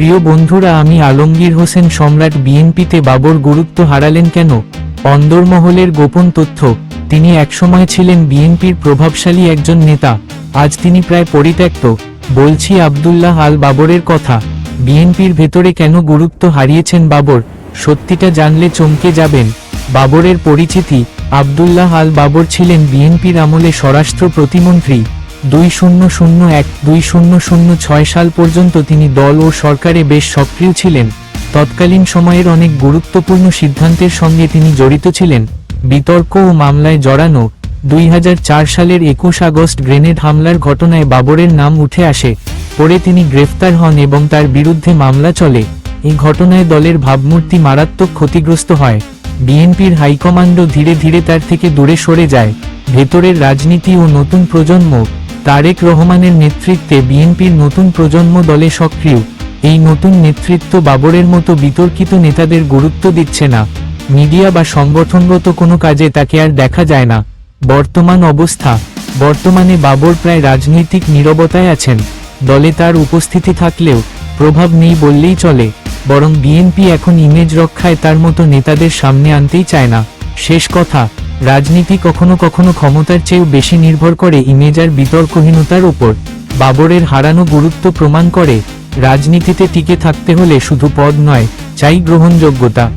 প্রিয় বন্ধুরা, আমি আলমগীর হোসেন সম্রাট বিএনপিতে বাবর গুরুত্ব হারালেন কেন? অন্দরমহলের গোপন তথ্য, তিনি একসময় ছিলেন বিএনপির প্রভাবশালী একজন নেতা, আজ তিনি প্রায় পরিত্যক্ত। বলছি আবদুল্লাহ আল বাবরের কথা, বিএনপির ভেতরে কেন গুরুত্ব হারিয়েছেন বাবর? সত্যিটা জানলে চমকে যাবেন। বাবরের পরিচিতি, আবদুল্লাহ আল বাবর ছিলেন বিএনপির আমলে স্বরাষ্ট্র প্রতিমন্ত্রী। দুই শূন্য শূন্য এক, দুই শূন্য শূন্য ছয় সাল পর্যন্ত তিনি দল ও সরকারে বেশ সক্রিয় ছিলেন। তৎকালীন সময়ের অনেক গুরুত্বপূর্ণ সিদ্ধান্তের সঙ্গে তিনি জড়িত ছিলেন। বিতর্ক ও মামলায় জড়ানো দুই সালের একুশ আগস্ট গ্রেনেড হামলার ঘটনায় বাবরের নাম উঠে আসে। পরে তিনি গ্রেফতার হন এবং তার বিরুদ্ধে মামলা চলে। এই ঘটনায় দলের ভাবমূর্তি মারাত্মক ক্ষতিগ্রস্ত হয়। বিএনপির হাইকমান্ডও ধীরে ধীরে তার থেকে দূরে সরে যায়। ভেতরের রাজনীতি ও নতুন প্রজন্ম তারেক রহমানের নেতৃত্বে বিএনপির নতুন প্রজন্ম দলে সক্রিয়। এই নতুন নেতৃত্ব বাবরের মতো বিতর্কিত নেতাদের গুরুত্ব দিচ্ছে না। মিডিয়া বা সংগঠনগত কোনো কাজে তাকে আর দেখা যায় না। বর্তমান অবস্থা। বর্তমানে বাবর প্রায় রাজনৈতিক নীরবতায় আছেন। দলে তার উপস্থিতি থাকলেও প্রভাব নেই বললেই চলে। বরং বিএনপি এখন ইমেজ রক্ষায় তার মতো নেতাদের সামনে আনতেই চায় না। শেষ কথা। রাজনীতি কখনো কখনো ক্ষমতার চেয়েও বেশি নির্ভর করে ইমেজ আর বিতর্কহীনতার ওপর বাবরের হারানো গুরুত্ব প্রমাণ করে, রাজনীতিতে টিকে থাকতে হলে শুধু পদ নয়, চাই গ্রহণযোগ্যতা।